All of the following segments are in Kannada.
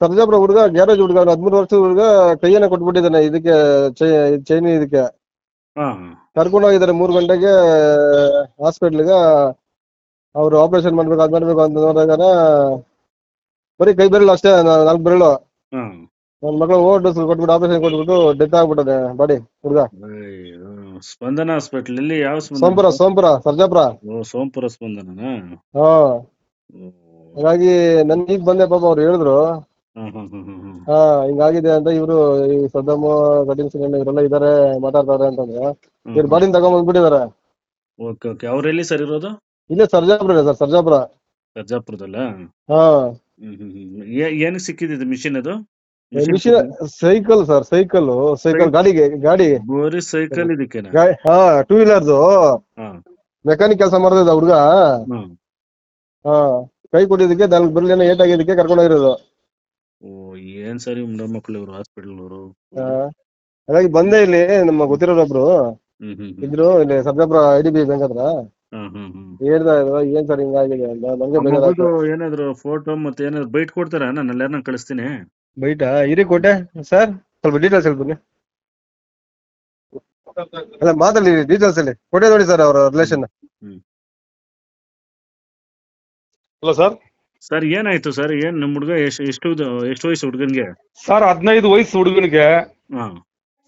ಸರ್ಜಾಪುರ ಹುಡುಗ ಗ್ಯಾರೇಜ್ ಹುಡುಗ ಹದಿಮೂರು ವರ್ಷದ ಹುಡುಗ ಕೈಯನ್ನ ಕೊಟ್ಬಿಟ್ಟಿದ್ದಾನೆ ಇದಕ್ಕೆ ಚೈನ್ ಇದಕ್ಕೆ. ಕರ್ಕೊಂಡು ಹೋಗಿದ್ದಾರೆ ಮೂರು ಗಂಟೆಗೆ ಹಾಸ್ಪಿಟ್ಲಿಗೆ. ಅವ್ರು ಆಪರೇಷನ್ ಮಾಡ್ಬೇಕು ಅದ್ ಮಾಡ್ಬೇಕು ಅಂತ ನೋಡಿದಾಗ ಬರೀ ಕೈ ಬೆರಳು ಅಷ್ಟೇ ನಾಲ್ಕು ಬೆರಳು. ನನ್ನ ಮಗಳು ಓವರ್ ಡೋಸ್ ಕೊಟ್ಬಿಟ್ಟು ಆಪರೇಷನ್ ಕೊಟ್ಬಿಟ್ಟು ಡೆತ್ ಆಗ್ಬಿಟ್ಟದೆ ಬಾಡಿ ಹುಡುಗ. ಸ್ಪಂದನ ಹಾಸ್ಪಿಟಲ್ ಇಲ್ಲಿ ಯಾವ ಸೋಂಪುರ ಸೋಂಪುರ ಸರ್ಜಾಪುರ ಸೋಂಪುರ ಸ್ಪಂದನ ಹಾ. ಹಾಗಾಗಿ ನನ್ ಈಗ ಬಂದೆ ಪಾಪ ಅವ್ರು ಹೇಳಿದ್ರು. ಹಾ ಹಿಂಗಾಗಿದೆ ಅಂತ ಇವರು ಈ ಸದ್ದಮ್ಮ ಕಟಿಂಗ್ ಇವರೆಲ್ಲ ಇದಾರೆ ಮಾತಾಡ್ತಾರೆ ಅಂತಂದ್ರೆ. ಇವ್ರು ಬಾಡಿನ ತಗೊಂಡ್ಬಂದ್ಬಿಟ್ಟಿದಾರೆ ಓಕೆ ಓಕೆ. ಅವ್ರೆಲ್ಲಿ ಸರ್ ಇರೋದು? ಇಲ್ಲೇ ಸರ್ಜಾಪುರ ಇದೆ ಸರ್ ಸರ್ಜಾಪುರ. ಸರ್ಜಾಪುರದಲ್ಲ? ಹಾ. ಏನಕ್ಕೆ ಸಿಕ್ಕಿದ್ದು ಮಿಷಿನ್ ಅದು? Machine cycle sir cycle cycle ಗಾಡಿಗೆ ಗಾಡಿ ಬರೀ ಸೈಕಲ್ ಇದಕ್ಕೆ ಹಾ ಟೂ ವೀಲರ್ದು ಮೆಕ್ಯಾನಿಕ್ ಕೆಲಸ ಮಾಡ್ತಿದ್ದ ಹುಡುಗ. ಹಾ ಕೈ ಕೊಟ್ಟಿದ್ದಕ್ಕೆ ನಾಲ್ಕು ಬರ್ಲೇನೋ ಏಟ್ ಆಗಿದ್ದಕ್ಕೆ ಕರ್ಕೊಂಡೋಗಿರೋದು ಓ ಏನ್ ಸರಿ ಇವ್ ಮಕ್ಳು ಇವ್ರು ಹಾಸ್ಪಿಟಲ್ ಅವರು ಹಾ. ಹಾಗಾಗಿ ಬಂದೆ ಇಲ್ಲಿ ನಮ್ಮ ಗೊತ್ತಿರೋರೊಬ್ರು ಹ್ಮ್ ಹ್ಮ್ ಹ್ಮ್. ಇದ್ರು ಇಲ್ಲಿ Sarjapur I D B bank ಹತ್ರ. ಹ್ಮ್ ಹ್ಮ್ ಹ್ಮ್. ಹೇಳ್ತಾ ಇದ್ರು ಏನ್ ಸರ್ ಹಿಂಗಾಗಿದೆ ಅಂತ. ನಂಗೆ ಆ ಬೇಜಾರಾಯ್ತು ಏನಾದ್ರು ಫೋಟೋ ಮತ್ತೆ ಏನಾದ್ರು ಬೈಟ್ ಕೊಡ್ತಾರ? ನಾನು ಎಲ್ಲಾರನ್ನ ಕಳಿಸ್ತೀನಿ. ಬೈಟಾ ಇರಿ ಕೊಟ್ಟೆ ಸರ್ ಸ್ವಲ್ಪ ಡೀಟೇಲ್ಸ್ ಹೇಳ್ತೀನಿ ಅಲ್ಲ ಮಾತಾಡಿ ಡೀಟೇಲ್ಸ್ ಹೇಳಿ. ಕೊಟ್ಟೆ ನೋಡಿ ಸರ್ ಅವರ ರಿಲೇಷನ್ ಹ್ಮ್. ಹಲೋ ಸರ್ ಸರ್ ಏನಾಯ್ತು ಸರ್? ಏನ್ ನಿಮ್ ಹುಡುಗ ಎಷ್ಟು ಎಷ್ಟು ವಯಸ್ಸು ಹುಡುಗನ್ಗೆ? ಸರ್ ಹದಿನೈದು ವಯಸ್ಸು ಹುಡುಗನಿಗೆ. ಹಾ.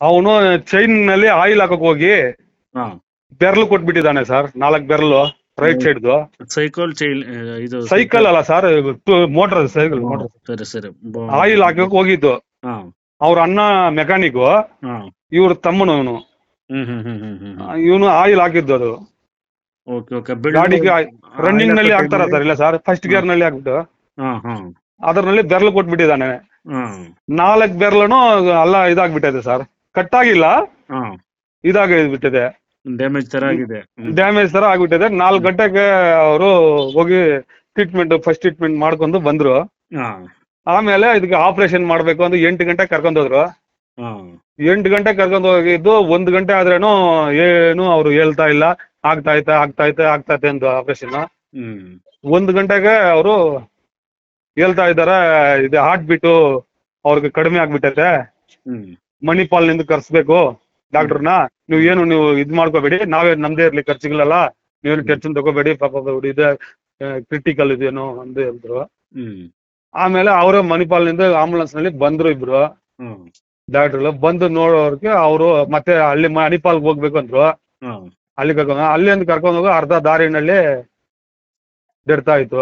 ಅವನು ಚೈನ್ನಲ್ಲಿ ಆಯಿಲ್ ಹಾಕಕ್ ಹೋಗಿ ಬೆರಲು ಕೊಟ್ಬಿಟ್ಟಿದ್ದಾನೆ ಸರ್ ನಾಲ್ಕು ಬೆರಳು ರೈಟ್ ಸೈಡ್ ಸೈಕಲ್ ಚೈನ್ ಇದು ಸೈಕಲ್ ಅಲ್ಲ ಸರ್ ಮೋಟರ್ ಸೈಕಲ್ ಮೋಟರ್ ಸರಿ ಸರಿ. ಆಯಿಲ್ ಹಾಕಕ್ ಹೋಗಿದ್ದು. ಅವ್ರ ಅಣ್ಣ ಮೆಕ್ಯಾನಿಕ್ ಇವ್ರ ತಮ್ಮನು ಇವನು ಆಯಿಲ್ ಹಾಕಿದ್ದು ಅದು. ಓಕೆ ಓಕೆ ಗಾಡಿಗೆ ರನ್ನಿಂಗ್ನಲ್ಲಿ ಹಾಕ್ತಾರ ಸರ್ ಇಲ್ಲ ಸರ್? ಫಸ್ಟ್ ಗೇರ್ನಲ್ಲಿ ಹಾಕ್ಬಿಟ್ಟು. ಹಾ ಅದರಲ್ಲಿ ಬೆರಳು ಕೊಟ್ಬಿಟ್ಟಿದ್ದಾನೆ. ನಾಲ್ಕ್ ನಾಲ್ಕು ಬೆರ್ಲನು ಎಲ್ಲ ಇದಾಗ್ಬಿಟ್ಟಿದೆ ಸರ್. ಕಟ್ ಆಗಿಲ್ಲ. ಇದಾಗ್ಬಿಟ್ಟಿದೆ. ಡ್ಯಾಮೇಜ್ ತರ ಆಗಿದೆ. ಡ್ಯಾಮೇಜ್ ತರ ಆಗ್ಬಿಟ್ಟಿದೆ. ನಾಲ್ಕು ಗಂಟೆಗೆ ಅವರು ಹೋಗಿ ಟ್ರೀಟ್ಮೆಂಟ್ ಫಸ್ಟ್ ಟ್ರೀಟ್ಮೆಂಟ್ ಮಾಡ್ಕೊಂಡು ಬಂದ್ರು. ಆಮೇಲೆ ಇದಕ್ಕೆ ಆಪರೇಷನ್ ಮಾಡ್ಬೇಕು ಅಂತ ಎಂಟು ಗಂಟೆ ಕರ್ಕೊಂಡ್ ಹೋದ್ರು. ಎಂಟು ಗಂಟೆ ಕರ್ಕೊಂಡ್ ಹೋಗಿದ್ದು ಒಂದು ಗಂಟೆ ಆದ್ರೇನು ಏನು ಅವ್ರು ಹೇಳ್ತಾ ಇಲ್ಲ. ಆಗ್ತಾ ಐತೆ ಆಗ್ತಾ ಐತೆ ಆಗ್ತಾ ಐತೆ ಅಂತ ಆಪರೇಷನ್ ಹ್ಮ್. ಒಂದ್ ಗಂಟೆಗೆ ಅವರು ಹೇಳ್ತಾ ಇದಾರೆ ಇದು ಹಾರ್ಟ್ ಬೀಟು ಅವ್ರಿಗೆ ಕಡಿಮೆ ಆಗ್ಬಿಟ್ಟೈತೆ. ಹ್ಮ್. ಮಣಿಪಾಲ್ನಿಂದ ಕರ್ಸ್ಬೇಕು ಡಾಕ್ಟರ್ನ ನೀವು ಏನು ನೀವು ಇದ್ ಮಾಡ್ಕೋಬೇಡಿ ನಾವೇ ನಮ್ದೇ ಇರ್ಲಿ ಖರ್ಚುಗಳಲ್ಲ. ನೀವೇನು ಟೆನ್ಷನ್ ತಗೋಬೇಡಿ ಪಾಪ ಅದು ಇದೆ ಕ್ರಿಟಿಕಲ್ ಇದೇನು ಅಂತ ಹೇಳಿದ್ರು ಹ್ಮ್. ಆಮೇಲೆ ಅವರೇ ಮಣಿಪಾಲ್ನಿಂದ ಆಂಬುಲೆನ್ಸ್ನಲ್ಲಿ ಬಂದ್ರು ಇಬ್ರು. ಡಾಕ್ಟರ್ ಡಾಕ್ಟರ್ಗಳು ಬಂದು ನೋಡೋರ್ಗೆ ಅವರು ಮತ್ತೆ ಅಲ್ಲಿ ಮಣಿಪಾಲ್ಗೆ ಹೋಗ್ಬೇಕು ಅಂದ್ರು. ಅಲ್ಲಿ ಕರ್ಕೊಂಡು ಅಲ್ಲಿಂದ ಕರ್ಕೊಂಡು ಹೋಗೋ ಅರ್ಧ ದಾರಿನಲ್ಲಿ ಡೆತ್ ಆಯ್ತು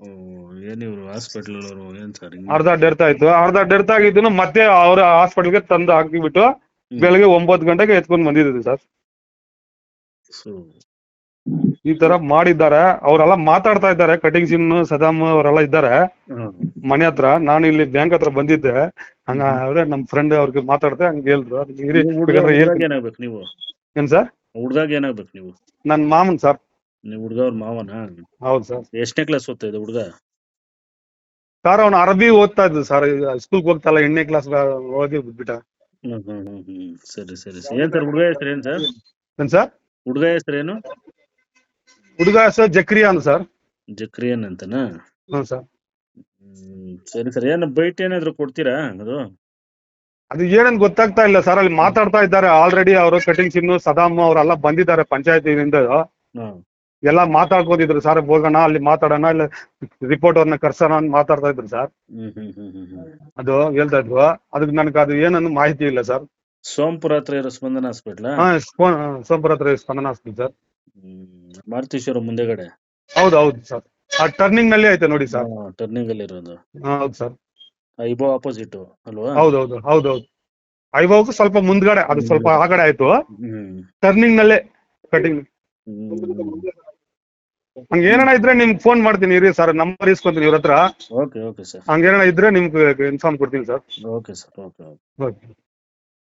ಓ ಏನ್ ಇವ್ರು ಹಾಸ್ಪಿಟಲ್ ಅವರು ಏನ್ ಸರ್ ಅರ್ಧ ಡೆತ್ ಆಯ್ತು ಅರ್ಧ ಡೆತ್ ಆಗಿದ್ದು ಮತ್ತೆ ಅವ್ರ ಹಾಸ್ಪಿಟಲ್ಗೆ ತಂದು ಹಾಕಿಬಿಟ್ಟು ಬೆಳಗ್ಗೆ ಒಂಬತ್ತು ಗಂಟೆಗೆ ಎತ್ಕೊಂಡು ಬಂದಿದ್ದೀವಿ ಸರ್. ಈ ತರ ಮಾಡಿದ್ದಾರೆ. ಅವರೆಲ್ಲ ಮಾತಾಡ್ತಾ ಇದ್ದಾರೆ. ಕಟಿಂಗ್ ಸಿಮ್ ಸದಾಮ್ ಅವರೆಲ್ಲ ಇದ್ದಾರೆ. ಮನೆ ಹತ್ರ. ನಾನು ಇಲ್ಲಿ ಬ್ಯಾಂಕ್ ಹತ್ರ ಬಂದಿದ್ದೆ. ಹಂಗ ಅವ್ರೆ ನಮ್ ಫ್ರೆಂಡ್ ಅವ್ರಿಗೆ ಮಾತಾಡ್ದೆ ಹಂಗ ಹೇಳಿದ್ರು. ಏನ್ ಸರ್? ಹುಡ್ಗಾಗ ಏನಾಗ್ಬೇಕು ನೀವು? ನನ್ನ ಮಾಮನ್ ಸರ್. ನೀವು ಹುಡ್ಗ ಅವ್ರ ಮಾವನ? ಹೌದು ಸರ್. ಎಷ್ಟನೇ ಕ್ಲಾಸ್ ಓದ್ತಾ ಇದೆ ಹುಡ್ಗ? ಸರ್ ಅವ್ನು ಅರಬಿ ಓದ್ತಾ ಇದ್ದ ಸರ್. ಸ್ಕೂಲ್ಗೆ ಹೋಗ್ತಾ ಇಲ್ಲ ಎಂಟನೇ ಕ್ಲಾಸ್ ಹೋಗಿ ಬಿಟ್ಟ ಹ್ಮ್ ಹ್ಮ್ ಹ್ಮ್ ಹ್ಮ್. ಸರಿ ಸರಿ ಸರಿ. ಏನ್ ಸರ್ ಹುಡ್ಗ ಹೆಸರು ಏನ್ ಸರ್? ಏನ್ ಸರ್? ಹುಡ್ಗ ಹೆಸರೇನು ಹುಡುಗ ಸರ್ ಜಕ್ರಿಯಾ ಅಂತ ಸರ್. ಜಕ್ರಿಯಾನ್ ಅಂತನಾ? ಹ್ಞೂ ಸರ್. ಹ್ಮ್ ಸರಿ ಸರಿ. ಏನು ಬೈಟ್ ಏನಾದ್ರು ಕೊಡ್ತೀರಾ ಅದು? ಅದು ಏನಂತ ಗೊತ್ತಾಗ್ತಾ ಇಲ್ಲ ಸರ್ ಅಲ್ಲಿ ಮಾತಾಡ್ತಾ ಇದ್ದಾರೆ ಆಲ್ರೆಡಿ ಅವರು ಕಟಿಂಗ್ ಸಿಮ್ ಸದಾಮ್ ಅವರೆಲ್ಲ ಬಂದಿದ್ದಾರೆ ಪಂಚಾಯತಿನಿಂದ. ಎಲ್ಲ ಮಾತಾಡ್ಕೊಂಡಿದ್ರು ಸರ್ ಹೋಗೋಣ ಅಲ್ಲಿ ಮಾತಾಡೋಣ ಇಲ್ಲ ರಿಪೋರ್ಟ್ ಅವ್ರನ್ನ ಕರ್ಸೋಣ ಅಂತ ಮಾತಾಡ್ತಾ ಇದ್ರು ಸರ್. ಅದು ಹೇಳ್ತಾ ಇದ್ವು ಅದಕ್ಕೆ ನನಗೆ ಅದು ಏನನ್ನು ಮಾಹಿತಿ ಇಲ್ಲ ಸರ್. ಸೋಮಪುರ ಹತ್ರ ಇರೋ ಸ್ಪಂದನ ಹಾಸ್ಪಿಟ್ಲ್? ಸೋಂಪುರ ಹತ್ರ ಸ್ಪಂದನ ಹಾಸ್ಪಿಟಲ್ ಸರ್. ಮಾರುತೇಶ್ವರ ಮುಂದೆಗಡೆ? ಹೌದು ಹೌದು ಸರ್. ಆ ಟರ್ನಿಂಗ್ನಲ್ಲಿ ಐತೆ ನೋಡಿ ಸರ್. ಟರ್ನಿಂಗ್ ಅಲ್ಲಿ ಇರೋದು ಹೌದು ಸರ್. ಐಬೋ ಅಪೋಸಿಟ್ ಅಲ್ವಾ? ಹೌದೌದು ಹೌದೌದು. ಐವಾಗ ಸ್ವಲ್ಪ ಮುಂದ್ಗಡೆ ಅದು ಸ್ವಲ್ಪ ಆಗಡೆ ಆಯ್ತು. ಟರ್ನಿಂಗ್ ನಲ್ಲೇ ಕಟಿಂಗ್ ಹಂಗೇನ ಇದ್ರೆ ನಿಮ್ಗೆ ಫೋನ್ ಮಾಡ್ತೀನಿ ಇರಿ ಸರ್ ನಂಬರ್ ಇಸ್ಕೊಂತೀನಿ ಇವ್ರ ಹತ್ರ. ಓಕೆ ಓಕೆ ಸರ್ ಹಂಗೇನಾರ ಇದ್ರೆ ನಿಮ್ಗೆ ಇನ್ಫಾರ್ಮ್ ಕೊಡ್ತೀನಿ sir okay sir okay. Okay.